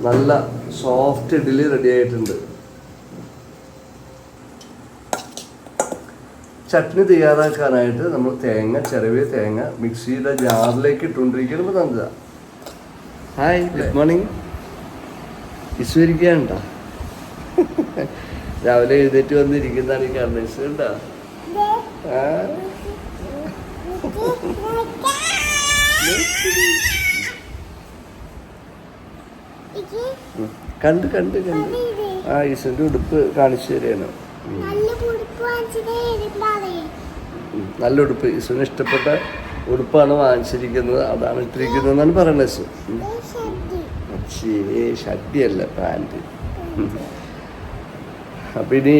നല്ല soft idli ready ആയിട്ടുണ്ട്. ചട്നി തയ്യാറാക്കാനായിട്ട് നമ്മൾ തേങ്ങ ചെറിയ തേങ്ങ മിക്സിയുടെ ജാറിലേക്ക് ഇട്ടുകൊണ്ടിരിക്കുന്നത് നന്ദ ഹായ് ഗുഡ് മോർണിംഗ് വിശ്വരിക്കാനുണ്ടോ രാവിലെ എഴുന്നേറ്റ് വന്നിരിക്കുന്നതാണ് ഈ ഇസ് ഉണ്ടോ? ആ. കണ്ട് കണ്ട് കണ്ട്. ആ ഈശ്വരന്റെ ഉടുപ്പ് കാണിച്ചു തരികയാണ് നല്ല ഉടുപ്പ് ഈശ്വരന് ഇഷ്ടപ്പെട്ട ഉടുപ്പാണ് വാങ്ങിച്ചിരിക്കുന്നത്. അതാണ് ഇട്ടിരിക്കുന്നത് എന്നാണ്. ഷഡ്ഡി. ശരി ഷഡ്ഡിയല്ല പാന്റ്. അപ്പം ഇനി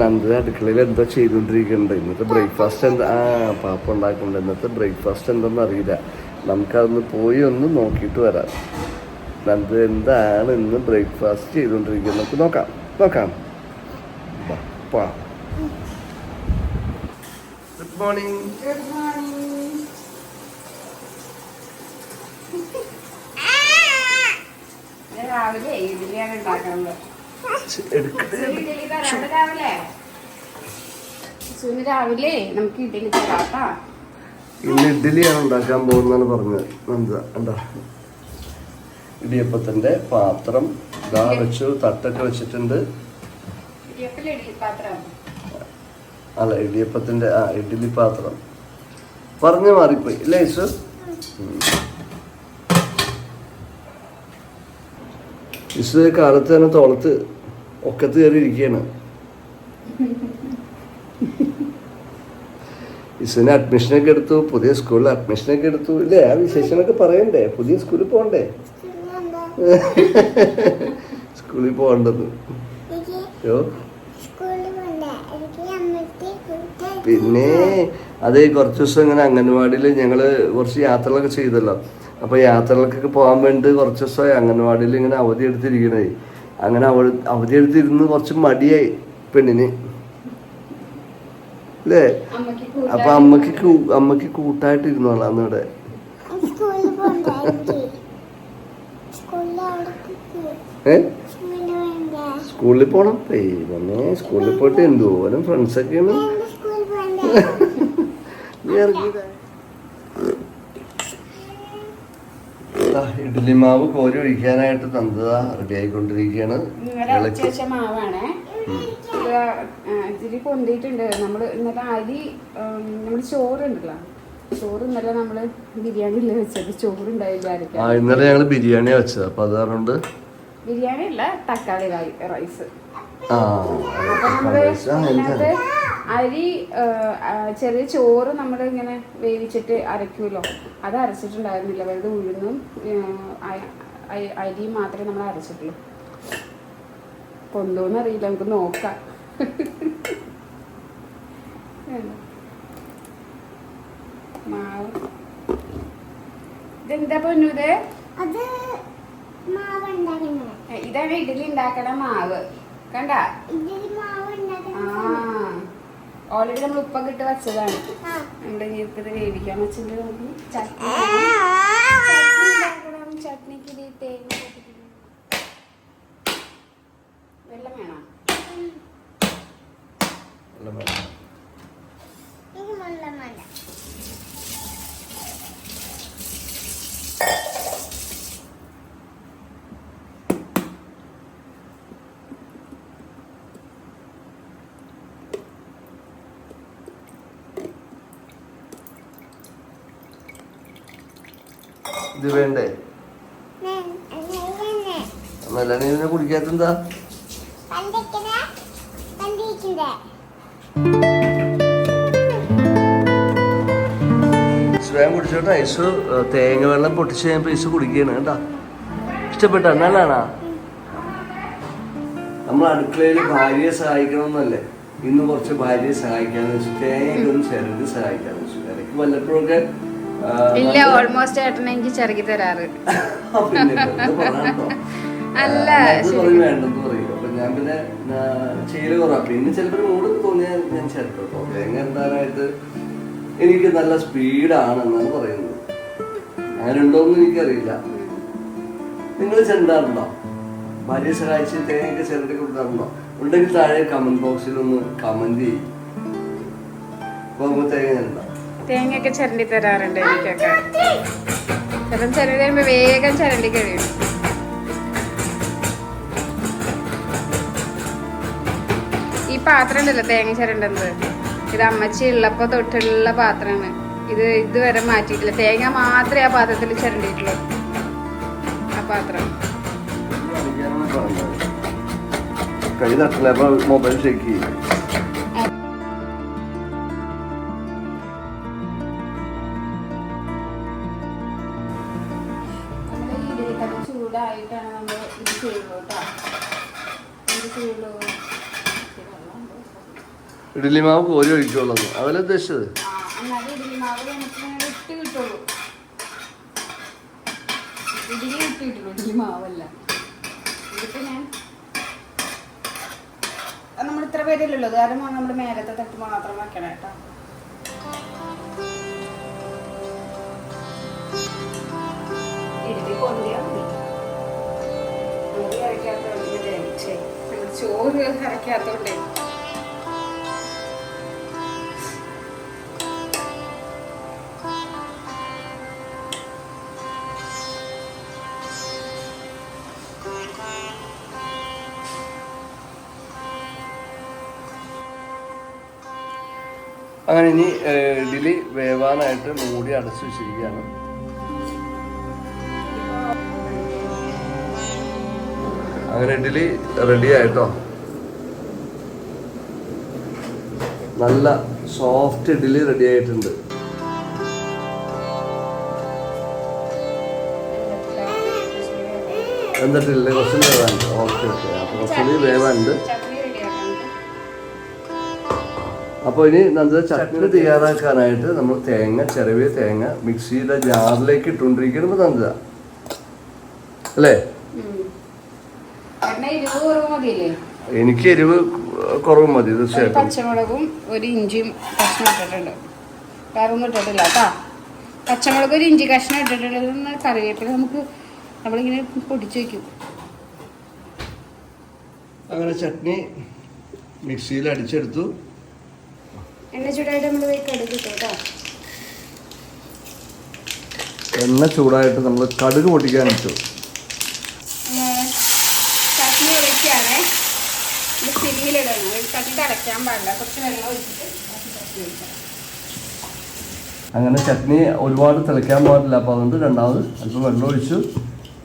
നന്ദ അടുക്കളയിൽ എന്തോ ചെയ്തുകൊണ്ടിരിക്കുന്നുണ്ട്. ഇന്നത്തെ ബ്രേക്ക്ഫാസ്റ്റ് എന്താ? ആ പാപ്പ ഉണ്ടാക്കുന്നുണ്ട്. ഇന്നത്തെ ബ്രേക്ക്ഫാസ്റ്റ് എന്തെന്ന് അറിയില്ല. നമുക്കതൊന്ന് പോയി ഒന്ന് നോക്കിയിട്ട് വരാം. നന്ദ എന്താണ് ഇന്ന് ബ്രേക്ക്ഫാസ്റ്റ് ചെയ്തുകൊണ്ടിരിക്കുന്നത്? നമുക്ക് നോക്കാം. നോക്കാം. ഗുഡ് മോർണിംഗ് ഗുഡ് മോർണിംഗ് രാവിലെ ഇഡ്ഡലിയാണ് ഉണ്ടാക്കുന്നത്. രാവിലെ? രാവിലെ നമുക്ക് ഇഡ്ഡലി തരാട്ടാ ഇന്ന് ഇഡ്ഡലിയാണ് ഉണ്ടാക്കാൻ പോകുന്നതാണ് പറഞ്ഞത് എന്താ എന്താ ഇടിയപ്പത്തിന്റെ പാത്രം ഇതാ വെച്ചു തട്ടൊക്കെ വെച്ചിട്ടുണ്ട്. അല്ല ഇടിയപ്പത്തിന്റെ ആ ഇഡ്ഡലി പാത്രം. പറഞ്ഞു മാറിപ്പോയി. ഇല്ലേ ഈശ്വർ ഈശ്വര കാലത്ത് തന്നെ തോളത്ത് ഒക്കത്ത് കയറി ഇരിക്കുകയാണ്. ഈശ്വരന് അഡ്മിഷനൊക്കെ എടുത്തു പുതിയ സ്കൂളിൽ അഡ്മിഷനൊക്കെ എടുത്തു. ഇല്ലേ ആ വിശേഷങ്ങളൊക്കെ പറയണ്ടേ? പുതിയ സ്കൂളിൽ പോകണ്ടേ സ്കൂളിൽ പോകണ്ടത്. പിന്നെ അത് കുറച്ച് ദിവസം ഇങ്ങനെ അംഗൻവാടിയിൽ ഞങ്ങൾ കുറച്ച് യാത്രകളൊക്കെ ചെയ്തല്ലോ. അപ്പോൾ യാത്രകൾക്കൊക്കെ പോകാൻ വേണ്ടി കുറച്ച് ദിവസമായി അംഗൻവാടിയിൽ ഇങ്ങനെ അവധി എടുത്തിരിക്കണേ. അങ്ങനെ അവ അവധി എടുത്തിരുന്ന് കുറച്ച് മടിയായി പെണ്ണിന്. അല്ലേ അപ്പൊ അമ്മയ്ക്ക് അമ്മയ്ക്ക് കൂട്ടായിട്ട് ഇരുന്നോളാം അന്നിവിടെ സ്കൂളിൽ പോണ്ട എനിക്ക് സ്കൂളിൽ അവിടെ കിട്ടും ഏ? സ്കൂളിൽ പോണം. പിന്നെ സ്കൂളിൽ പോയിട്ട് എന്തോരം ഫ്രണ്ട്സൊക്കെയാണ് ഇഡ്ഡലി മാവ് കോരി ഒഴിക്കാനായിട്ട് തന്നതാ. റെഡി ആയിക്കൊണ്ടിരിക്കുകയാണ് ഇച്ചിരി കൊണ്ടിട്ടുണ്ട് നമ്മൾ മാവാണേ. ഇത്തിരി പൊന്തിയിട്ടുണ്ട്. ഇന്നലെ അരി നമ്മൾ ചോറുണ്ടല്ലോ. ചോറ് ഇന്നലെ നമ്മൾ ബിരിയാണിയിൽ വെച്ചത്. ചോറുണ്ടായില്ല ആ ഇന്നലെ ഞങ്ങൾ ബിരിയാണി വെച്ചത്. അപ്പൊ അത് പറഞ്ഞുകൊണ്ട് ബിരിയാണി അല്ല തക്കാളി റൈസ് അരി ചെറിയ ചോറ് നമ്മൾ ഇങ്ങനെ വേവിച്ചിട്ട് അരയ്ക്കുമല്ലോ. അത് അരച്ചിട്ടുണ്ടായിരുന്നില്ല. വെറുതെ ഉഴുന്നും അരിയും മാത്രമേ നമ്മൾ അരച്ചിട്ടുള്ളൂ. കൊന്തോന്ന് അറിയില്ല. നമുക്ക് നോക്കാം. മാവ്. ഇതെന്താ പൊന്നുതേ അത് ഇതാണ് ഇഡ്ഡലി ഉണ്ടാക്കണ മാവ്. കണ്ട? ഇഡ്ഡലി മാവ് ആ. ഓൾറെഡി നമ്മൾ ഉപ്പൊക്കെ ഇട്ട് വെച്ചതാണ്. നമ്മുടെ ജീവിതത്തിൽ വേവിക്കാൻ വെച്ചിട്ട് നമുക്ക്. ചട്നി ചട്നിക്ക് ഇത് തേങ്ങ പൊട്ടിക്കണം. വെള്ളം വേണം ഇത് നല്ല മല ഇത് വേണ്ടേ? നല്ലാണ് ഇതിനെ കുടിക്കാത്തെന്താ? സ്വയം കുടിച്ചോട്ടെ ഐസ് തേങ്ങ വെള്ളം പൊട്ടിച്ച് കഴിഞ്ഞപ്പോൾ ഐസ് കുടിക്കുകയാണ് കേട്ടാ. ഇഷ്ടപ്പെട്ട? നല്ലതാണാ? നമ്മൾ അടുക്കളയിൽ ഭാര്യയെ സഹായിക്കണമെന്നല്ലേ? ഇന്ന് കുറച്ച് ഭാര്യയെ സഹായിക്കാന്ന് വെച്ചു. തേങ്ങ ഒന്ന് ചിരണ്ടി സഹായിക്കാന്ന് വെച്ചു. ഇടയ്ക്ക് വല്ലപ്പോഴൊക്കെ ഇല്ല ഓൾമോസ്റ്റ് ഏട്ടനെ എനിക്ക് ചെറുക്കി തരാറ്? അല്ല, ഞാൻ പിന്നെ ചെയ്യൽ പിന്നെ ചിലപ്പോൾ മൂഡ് തോന്നിയാൽ ഞാൻ ചേർട്ടോ തേങ്ങ എന്താനായിട്ട് എനിക്ക് നല്ല സ്പീഡാണെന്നാണ് പറയുന്നത്. അങ്ങനെ ഉണ്ടോന്ന് എനിക്കറിയില്ല. നിങ്ങൾ ചെണ്ടാറുണ്ടോ ഭാര്യ സഹായിച്ച് തേങ്ങയൊക്കെ ചെറുതി കൊടുക്കാറുണ്ടോ ഉണ്ടെങ്കിൽ താഴെ കമന്റ് ബോക്സിൽ ഒന്ന് കമന്റ് ചെയ്യും. തേങ്ങ ചെണ്ട തേങ്ങയൊക്കെ ചിരണ്ടി തരാറുണ്ട് എനിക്കൊക്കെ. ചിലപ്പം ചിരണ്ടി തരുമ്പോ വേഗം ചിരണ്ടി കഴിയും. ഈ പാത്രം ഉണ്ടല്ലോ തേങ്ങ ചിരണ്ടുന്നത്. ഇത് അമ്മച്ചി ഉള്ളപ്പോ തൊട്ടുള്ള പാത്രമാണ്. ഇത് ഇതുവരെ മാറ്റിയിട്ടില്ല. തേങ്ങ മാത്രമേ ആ പാത്രത്തിൽ ചിരണ്ടിയിട്ടുള്ളൂ. ആ പാത്രം. കൈ തട്ടില്ല മൊബൈൽ ഷേക്ക് ചെയ്യും. ചൂടായിട്ടാണ് നമ്മൾ ഇത് ചെയ്യുള്ളൂ കേട്ടോ ഇത് ചെയ്യുള്ളൂ ഇഡലി മാവ് കോരി ഒഴിക്കുള്ളൂ അതല്ല ഉദ്ദേശിച്ചത്? നമ്മൾ ഇത്ര പേരല്ലോ കാരണം നമ്മൾ മേലത്തെ തട്ട് മാത്രം വെക്കണം കേട്ടോ ഇഡലി പൊന്തിയാ ചോറ് അരയ്ക്കാത്തോണ്ടേ. അങ്ങനെ ഇനി ഇഡലി വേവാനായിട്ട് മൂടി അടച്ചു വെച്ചിരിക്കുകയാണ്. അങ്ങനെ ഇഡ്ഡലി റെഡി ആയിട്ടോ? നല്ല സോഫ്റ്റ് ഇഡ്ഡലി റെഡി ആയിട്ടുണ്ട്. എന്നിട്ടില്ല? കുറച്ച് വേവാനുണ്ട്. ഓക്കെ ഓക്കെ അപ്പോൾ കുറച്ചുകൂടി വേവാനുണ്ട്. അപ്പോൾ ഇനി നല്ല ചട്നി തയ്യാറാക്കാനായിട്ട് നമ്മൾ തേങ്ങ ചെറിയ തേങ്ങ മിക്സിയുടെ ജാറിലേക്ക് ഇട്ടുകൊണ്ടിരിക്കുന്നത് നന്ദ അല്ലേ കാരണം ഇരുപത് കുറവ് മതിയില്ലേ എനിക്ക് എരിവ് കുറവ് മതി തീർച്ചയായിട്ടും. പച്ചമുളകും ഒരു ഇഞ്ചിയും കഷ്ണം ഇട്ടിട്ടുണ്ട്. വേറെ ഒന്നും ഇട്ടിട്ടില്ല കേട്ടോ. പച്ചമുളക് ഒരു ഇഞ്ചി കഷ്ണം ഇട്ടിട്ടുണ്ടെന്ന് കറിവേപ്പില നമുക്ക് നമ്മളിങ്ങനെ പൊടിച്ചു വെക്കും. അങ്ങനെ ചട്നി മിക്സിയിൽ അടിച്ചെടുത്തു. എണ്ണ ചൂടായിട്ട് നമ്മൾ കടുക് ഇട്ടു കേട്ടോ. എണ്ണ ചൂടായിട്ട് നമ്മൾ കടുക് പൊട്ടിക്കാൻ ഇട്ടു ഏഹ് ചട്നി ഒഴിക്കുകയാണേ ഇത് ചട്നി പാടില്ല. കുറച്ച് വെള്ളം ഒഴിച്ചിട്ട് അങ്ങനെ ചട്നി ഒരുപാട് തിളയ്ക്കാൻ പാടില്ല. അപ്പോൾ അതുകൊണ്ട് രണ്ടാമത് അല്പം വെള്ളം ഒഴിച്ചു.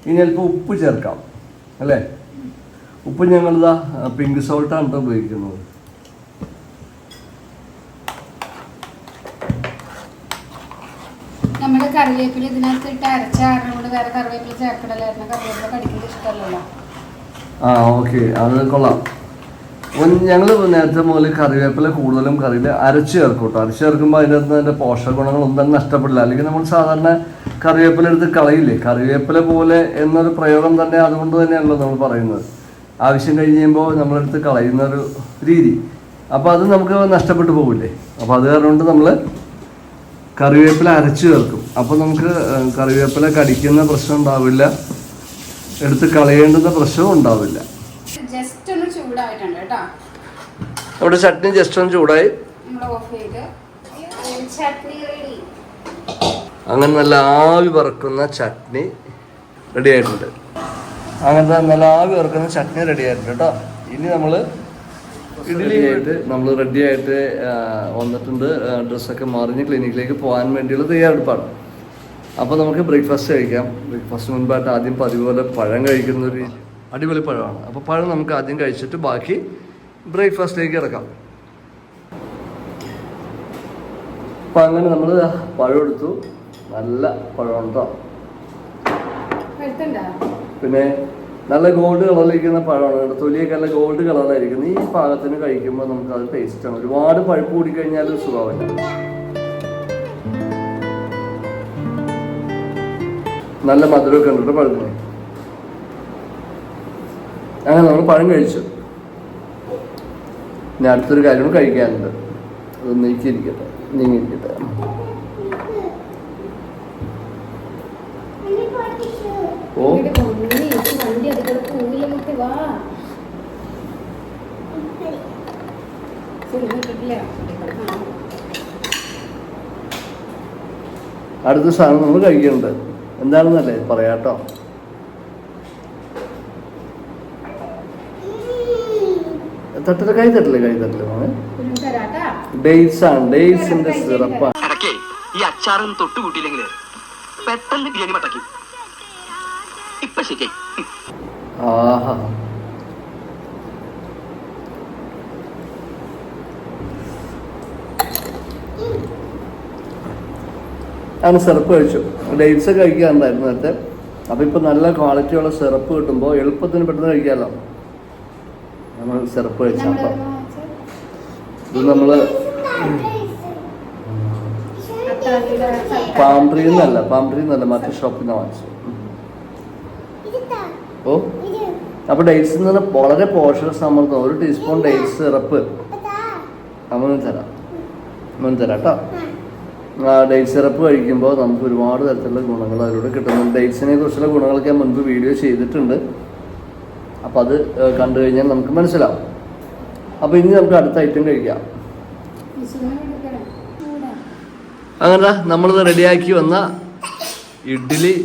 ഇനി അല്പം ഉപ്പ് ചേർക്കാം. അല്ലേ? ഉപ്പ് ഞങ്ങളിതാ പിങ്ക് സോൾട്ടാണ് കേട്ടോ ഉപയോഗിക്കുന്നത്. നമ്മുടെ കറിവേപ്പില ഇതിനകത്ത് ഇട്ട് അരച്ച കാരണം കൊണ്ട് വേറെ കറിവേപ്പില ചേർക്കണല്ലായിരുന്നു. കറിവേപ്പില കടിക്കുന്നത് ഇഷ്ടമല്ലല്ലോ. ആ ഓക്കെ. അത് കൊള്ളാം. ഞങ്ങൾ നേരത്തെ മുതൽ കറിവേപ്പില കൂടുതലും കറിയിൽ അരച്ച് ചേർക്കും കേട്ടോ അരച്ച് ചേർക്കുമ്പോൾ അതിന്റെ അകത്ത് അതിന്റെ പോഷക ഗുണങ്ങളൊന്നും തന്നെ നഷ്ടപ്പെടില്ല. അല്ലെങ്കിൽ നമ്മൾ സാധാരണ കറിവേപ്പില എടുത്ത് കളയില്ലേ? കറിവേപ്പില പോലെ എന്നൊരു പ്രയോഗം തന്നെ അതുകൊണ്ട് തന്നെയാണല്ലോ നമ്മൾ പറയുന്നത്. ആവശ്യം കഴിഞ്ഞ് കഴിയുമ്പോൾ നമ്മളെടുത്ത് കളയുന്ന ഒരു രീതി. അപ്പോൾ അത് നമുക്ക് നഷ്ടപ്പെട്ടു പോകില്ലേ അപ്പോൾ അത് കാരണം കൊണ്ട് നമ്മൾ കറിവേപ്പില അരച്ച് ചേർക്കും. അപ്പോൾ നമുക്ക് കറിവേപ്പില കടിക്കുന്ന പ്രശ്നം ഉണ്ടാവില്ല. എടുത്ത് കളയേണ്ടുന്ന പ്രശ്നവും ഉണ്ടാവില്ല. കേട്ടോ. നമ്മുടെ ചട്നി ജസ്റ്റ് ഒന്ന് ചൂടായി. അങ്ങനെ നല്ല ആവി പറക്കുന്ന ചട്നി റെഡി ആയിട്ടുണ്ട്. അങ്ങനത്തെ നല്ല ആവി പറക്കുന്ന ചട്നി റെഡി ആയിട്ടുണ്ട് കേട്ടോ. ഇനി നമ്മൾ ഇഡ്ഡലിയായിട്ട് നമ്മൾ റെഡി ആയിട്ട് വന്നിട്ടുണ്ട്. ഡ്രസ്സൊക്കെ മറിഞ്ഞ് ക്ലിനിക്കിലേക്ക് പോകാൻ വേണ്ടിയുള്ള തയ്യാറെടുപ്പാണ്. അപ്പോൾ നമുക്ക് ബ്രേക്ക്ഫാസ്റ്റ് കഴിക്കാം. ബ്രേക്ക്ഫാസ്റ്റ് മുൻപായിട്ട് ആദ്യം പതിവ് പോലെ പഴം കഴിക്കുന്ന ഒരു അടിപൊളി പഴമാണ്. അപ്പോൾ പഴം നമുക്ക് ആദ്യം കഴിച്ചിട്ട് ബാക്കി ബ്രേക്ക്ഫാസ്റ്റിലേക്ക് ഇറക്കാം. അപ്പം അങ്ങനെ നമ്മൾ പഴം എടുത്തു. നല്ല പഴമാണ് കേട്ടോ പിന്നെ നല്ല ഗോൾഡ് കളറിലിരിക്കുന്ന പഴമാണ് കേട്ടോ. തൊലിയൊക്കെ നല്ല ഗോൾഡ് കളറിലായിരിക്കുന്നത് ഈ പാകത്തിന് കഴിക്കുമ്പോൾ നമുക്ക് അത് ആണ്. ഒരുപാട് പഴുപ്പ് കൂടിക്കഴിഞ്ഞാൽ സുഖമാവില്ല. നല്ല മധുരമൊക്കെ ഉണ്ട് പഴത്തിന്. അങ്ങനെ നമ്മൾ പഴം കഴിച്ചു. ഇനി അടുത്തൊരു കാര്യം കഴിക്കാനുണ്ട്. അത് നീക്കിയിരിക്കട്ടെ നീങ്ങിയിരിക്കട്ടെ. ഓ. അടുത്ത സാധനം നമ്മൾ കഴിക്കുന്നുണ്ട് എന്താണെന്നല്ലേ? പറയാട്ടോ. തട്ടിൽ കൈ തട്ടിൽ കൈ തട്ടിൽ മോനെ. ഡേറ്റ്സ് ആണ്. ഡേറ്റ്സിന്റെ സിറപ്പാണ് ഈ അച്ചാറും തൊട്ട് കൂട്ടിയില്ലെങ്കിൽ പെട്ടെന്ന് ബിരിയാണി മട്ടക്കി. ഇപ്പൊ ശരിയായി. ആഹാ. ആണ് സിറപ്പ് കഴിച്ചു. ഡേറ്റ്സ് കഴിക്കാറുണ്ടായിരുന്നു നേരത്തെ. അപ്പം ഇപ്പം നല്ല ക്വാളിറ്റിയുള്ള സിറപ്പ് കിട്ടുമ്പോൾ എളുപ്പത്തിന് പെട്ടെന്ന് കഴിക്കാമല്ലോ നമ്മൾ സിറപ്പ് കഴിച്ചപ്പം ഇത് നമ്മൾ പാംട്രി എന്നല്ല പാംട്രി എന്നല്ല മറ്റേ ഷോപ്പിൽ നിന്ന് വാങ്ങിച്ചു. ഓ? അപ്പൊ അപ്പോൾ ഡേറ്റ്സ് എന്ന് പറഞ്ഞാൽ വളരെ പോഷക സമ്മർദ്ദം. ഒരു ടീസ്പൂൺ ഡേറ്റ്സ് സിറപ്പ്. അതാ അമ്മ തരാം. അമ്മ തരാം കേട്ടോ ഡേറ്റ് സിറപ്പ് കഴിക്കുമ്പോൾ നമുക്ക് ഒരുപാട് തരത്തിലുള്ള ഗുണങ്ങൾ അതിലൂടെ കിട്ടുന്നുണ്ട്. ഡേറ്റ്സിനെ കുറിച്ചുള്ള ഗുണങ്ങളൊക്കെ ഞാൻ മുൻപ് വീഡിയോ ചെയ്തിട്ടുണ്ട്. അപ്പോൾ അത് കണ്ടു കഴിഞ്ഞാൽ നമുക്ക് മനസ്സിലാവും. അപ്പോൾ ഇനി നമുക്ക് അടുത്ത ഐറ്റം കഴിക്കാം. അങ്ങനെ നമ്മൾ റെഡിയാക്കി വന്ന ഇഡ്ഡലി.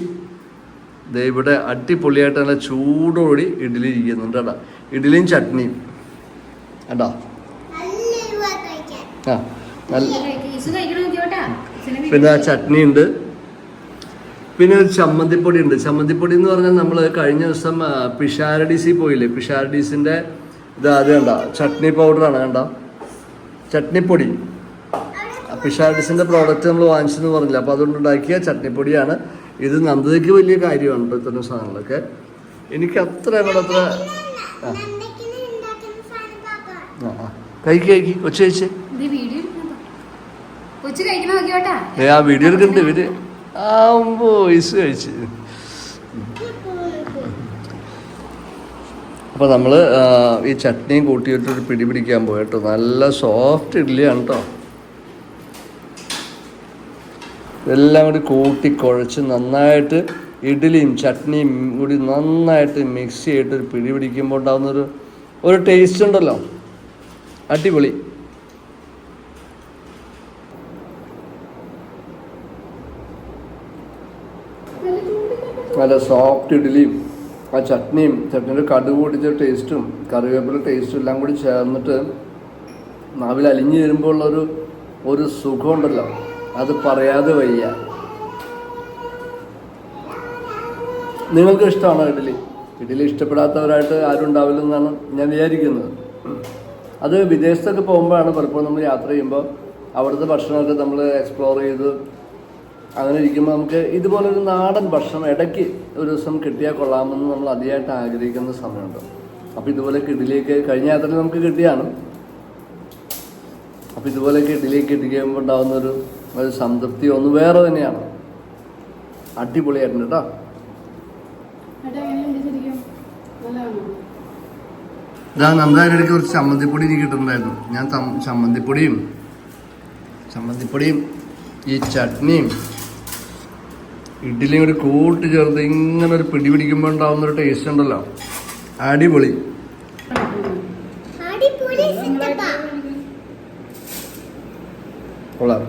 ഇവിടെ അടിപൊളിയായിട്ട് നല്ല ചൂടോടി ഇഡ്ഡലി ഇരിക്കുന്നുണ്ട് കേട്ടോ. ഇഡ്ഡലിയും ചട്നിയും. കേട്ടോ ആ നല്ല പിന്നെ ആ ചട്നി ഉണ്ട് പിന്നെ ഒരു ചമ്മന്തിപ്പൊടി ഉണ്ട് ചമ്മന്തിപ്പൊടി എന്ന് പറഞ്ഞാൽ നമ്മൾ കഴിഞ്ഞ ദിവസം പിഷാരഡീസിൽ പിഷാരഡീസി പോയില്ലേ? പിഷാരഡീസിന്റെ ഇത് അത് കണ്ട? ചട്നി പൗഡറാണ് കണ്ട? ചട്നിപ്പൊടി. പിഷാരഡീസിന്റെ പ്രോഡക്റ്റ് നമ്മൾ വാങ്ങിച്ചെന്ന് പറഞ്ഞില്ല? അപ്പോൾ അതുകൊണ്ട് ഉണ്ടാക്കിയ ചട്നിപ്പൊടിയാണ്. ഇത് നന്ദതയ്ക്ക് വലിയ കാര്യമാണ് ഇപ്പോൾ ഇത്തരം സാധനങ്ങളൊക്കെ. എനിക്ക് അത്ര ഇവിടെ അത്ര ആ. കഴിക്കി കൊച്ചു കഴിച്ചേ. ആ വീഡിയോ എടുക്കുന്നുണ്ട് ഇവർ ആവുമ്പോ വയസ്സ് അപ്പോൾ നമ്മൾ ഈ ചട്നിയും കൂട്ടിയിട്ടൊരു പിടി പിടിക്കാൻ പോയി കേട്ടോ. നല്ല സോഫ്റ്റ് ഇഡ്ഡലിയാണ് കേട്ടോ ഇതെല്ലാം കൂടി കൂട്ടി കുഴച്ച് നന്നായിട്ട് ഇഡ്ഡലിയും ചട്നിയും കൂടി നന്നായിട്ട് മിക്സ് ചെയ്തിട്ട് ഒരു പിടി പിടിക്കുമ്പോൾ ഉണ്ടാകുന്നൊരു ഒരു ടേസ്റ്റ് ഉണ്ടല്ലോ. അടിപൊളി. നല്ല സോഫ്റ്റ് ഇഡ്ഡലിയും ആ ചട്നിയും ചട്നിയുടെ കടുക് പൊടിച്ച ടേസ്റ്റും കറിവേപ്പില ടേസ്റ്റും എല്ലാം കൂടി ചേർന്നിട്ട് നാവിൽ അലിഞ്ഞു വരുമ്പോൾ ഉള്ളൊരു ഒരു സുഖമുണ്ടല്ലോ. അത് പറയാതെ വയ്യ. നിങ്ങൾക്ക് ഇഷ്ടമാണോ ഇഡ്ഡലി? ഇഡ്ഡലി ഇഷ്ടപ്പെടാത്തവരായിട്ട് ആരും ഉണ്ടാവില്ലെന്നാണ് ഞാൻ വിചാരിക്കുന്നത്. അത് വിദേശത്തൊക്കെ പോകുമ്പോഴാണ് പലപ്പോഴും നമ്മൾ യാത്ര ചെയ്യുമ്പോൾ അവിടുത്തെ ഭക്ഷണമൊക്കെ നമ്മൾ എക്സ്പ്ലോർ ചെയ്ത് അങ്ങനെ ഇരിക്കുമ്പോൾ നമുക്ക് ഇതുപോലെ ഒരു നാടൻ ഭക്ഷണം ഇടയ്ക്ക് ഒരു ദിവസം കിട്ടിയാൽ കൊള്ളാമെന്ന് നമ്മൾ അതിയായിട്ട് ആഗ്രഹിക്കുന്ന സമയമുണ്ട്. അപ്പോൾ ഇതുപോലെ ഇഡ്ഡലിയൊക്കെ കഴിഞ്ഞ യാത്രയിൽ നമുക്ക് കിട്ടിയാണ്. അപ്പോൾ ഇതുപോലെയൊക്കെ ഇഡ്ഡലിയൊക്കെ ഇടിക്കുമ്പോൾ ഉണ്ടാകുന്ന ഒരു ഒരു സംതൃപ്തി ഒന്ന് വേറെ തന്നെയാണ്. അടിപൊളിയായിട്ടുണ്ട് കേട്ടോ. ഇതാ നമ്മുടെ ഇടയ്ക്ക് കുറച്ച് ചമ്മന്തിപ്പൊടി എനിക്ക് കിട്ടുന്നുണ്ടായിരുന്നു. ഞാൻ ചമ്മന്തിപ്പൊടിയും ചമ്മന്തിപ്പൊടിയും ഈ ചട്നിയും ഇഡ്ഡലിയും ഒരു കൂട്ടി ചേർത്ത് ഇങ്ങനെ ഒരു പിടി പിടിക്കുമ്പോൾ ഉണ്ടാവുന്ന ഒരു ടേസ്റ്റ് ഉണ്ടല്ലോ. അടിപൊളി. കൊള്ളാം.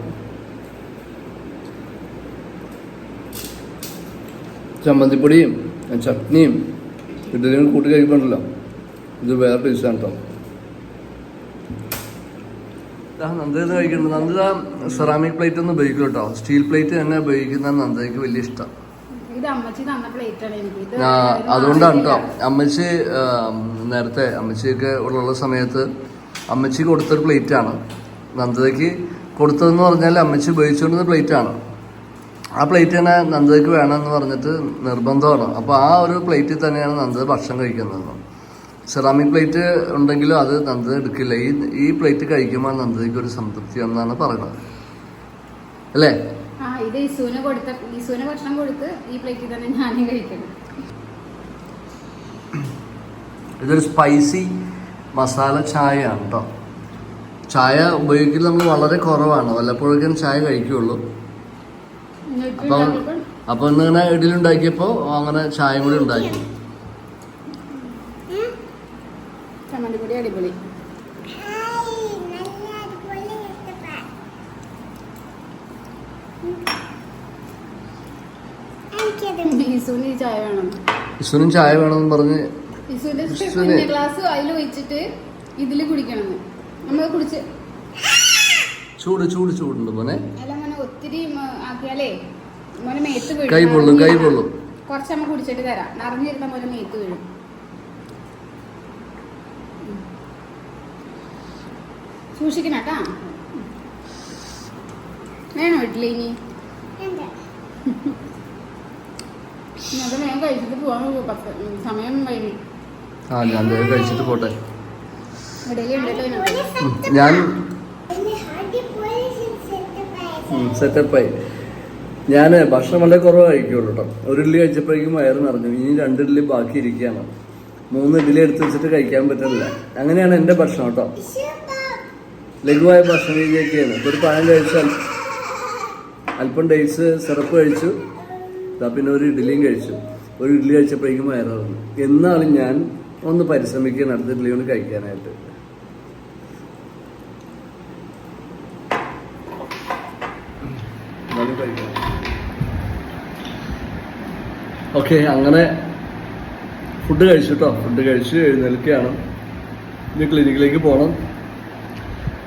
ചമ്മന്തിപ്പൊടിയും ചട്നിയും ഇഡ്ഡലിയും കൂട്ടി കഴിക്കുമ്പോണ്ടല്ലോ ഇത് വേറെ ടേസ്റ്റാണ് കേട്ടോ നന്ദ കഴിക്കുന്നത് നന്ദിത സെറാമിക് പ്ലേറ്റ് ഒന്നും ഉപയോഗിക്കും കേട്ടോ സ്റ്റീൽ പ്ലേറ്റ് തന്നെ ഉപയോഗിക്കുന്ന നന്ദയ്ക്ക് വലിയ ഇഷ്ടം. ആ, അതുകൊണ്ടാണ് കേട്ടോ അമ്മച്ചി നേരത്തെ അമ്മച്ചിയൊക്കെ ഉള്ള സമയത്ത് അമ്മച്ചി കൊടുത്തൊരു പ്ലേറ്റാണ് നന്ദതയ്ക്ക് കൊടുത്തതെന്ന് പറഞ്ഞാൽ അമ്മച്ചി ഉപയോഗിച്ചുകൊണ്ടിരുന്ന പ്ലേറ്റാണ് ആ പ്ലേറ്റ് തന്നെ നന്ദതയ്ക്ക് വേണമെന്ന് പറഞ്ഞിട്ട് നിർബന്ധമാണ്. അപ്പോൾ ആ ഒരു പ്ലേറ്റിൽ തന്നെയാണ് നന്ദത ഭക്ഷണം കഴിക്കുന്നത്. സെറാമിക് പ്ലേറ്റ് ഉണ്ടെങ്കിലും അത് നന്ദത എടുക്കില്ല. ഈ ഈ പ്ലേറ്റ് കഴിക്കുമ്പോൾ നന്ദതയ്ക്ക് ഒരു സംതൃപ്തി എന്നാണ് പറയുന്നത്. അല്ലേ? ആ ഇത് ഇസുവിന് കൊടുത്ത ഇസുവിന് ഭക്ഷണം കൊടുത്ത് ഈ പ്ലേറ്റിൽ തന്നെ ഞാനും കഴിക്കണം ഇതൊരു സ്പൈസി മസാല ചായയാണ് കേട്ടോ ചായ ഉപയോഗിക്കുന്നത് നമ്മൾ വളരെ കുറവാണ്. വല്ലപ്പോഴൊക്കെ ചായ കഴിക്കുള്ളൂ. അപ്പം അപ്പൊ ഇന്നിങ്ങനെ ഇഡലുണ്ടാക്കിയപ്പോൾ അങ്ങനെ ചായ കൂടി ഉണ്ടാക്കി. നല്ല അടിപൊളി. ഇസുവിന് ചായ വേണം. ഇസുവിനും ചായ വേണമെന്ന് പറഞ്ഞ് ഇസുവിന്റെ ഗ്ലാസ് അതിൽ വെച്ചിട്ട് ഇതിൽ കുടിക്കണം. നമ്മൾ കുടിച്ച് ചൂട് ചൂട് ചൂടുണ്ട് മോനെ. ഒത്തിരി ആക്കിയാലേ മോനെ മേത്ത് വീഴും കൈ പൊള്ളും കൈ പൊള്ളും. കുറച്ച് നമ്മൾ കുടിച്ചിട്ട് തരാം. നിറഞ്ഞിരുന്ന മോനെ മേത്ത് വീഴും. സൂക്ഷിക്കണം കേട്ടാ വേണോ ഇഡ്ഡലി ഇനി? അത് വേഗം കഴിച്ചിട്ട് പോവാൻ. പത്ത് സമയം വൈകി ആ ഞാൻ വേഗം കഴിച്ചിട്ട് പോട്ടെ. ഞാൻ സെറ്റപ്പായി ഞാൻ ഭക്ഷണം വളരെ കുറവ് കഴിക്കുള്ളൂ കേട്ടോ. ഒരു ഇഡ്ഡലി കഴിച്ചപ്പോഴേക്കും വയറ് നിറഞ്ഞു. ഇനി രണ്ട് ഇഡ്ഡലി ബാക്കി ഇരിക്കുകയാണ്. മൂന്ന് ഇഡ്ഡലി എടുത്ത് വെച്ചിട്ട് കഴിക്കാൻ പറ്റുന്നില്ല. അങ്ങനെയാണ് എന്റെ ഭക്ഷണം കേട്ടോ. ലഘുവായ ഭക്ഷണ രീതിയൊക്കെയാണ് ഒരു പഴം കഴിച്ചാൽ അല്പം ഡേറ്റ്സ് സിറപ്പ് കഴിച്ചു. പിന്നെ ഒരു ഇഡ്ഡലിയും കഴിച്ചു. ഒരു ഇഡ്ഡലി കഴിച്ചപ്പോഴേക്കും വയറാവുന്നു എന്നാലും ഞാൻ ഒന്ന് പരിശ്രമിക്കുകയാണ് അടുത്ത ഇഡ്ഡലി കൊണ്ട് കഴിക്കാനായിട്ട്. ഓക്കെ അങ്ങനെ ഫുഡ് കഴിച്ചു കേട്ടോ ഫുഡ് കഴിച്ച് എഴുന്നേൽക്കുകയാണ്. ഇനി ക്ലിനിക്കിലേക്ക് പോകണം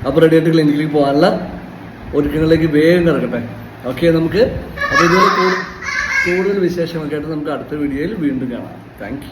അപ്പോൾ റെഡി ആയിട്ട് ക്ലിനിക്കിലേക്ക് പോകാനുള്ള ഒരുക്കങ്ങളിലേക്ക് വേഗം കിടക്കട്ടെ ഓക്കെ നമുക്ക് അപ്പോൾ ഇതുപോലെ കൂടു- കൂടുതൽ വിശേഷമൊക്കെ ആയിട്ട് നമുക്ക് അടുത്ത വീഡിയോയിൽ വീണ്ടും കാണാം. താങ്ക്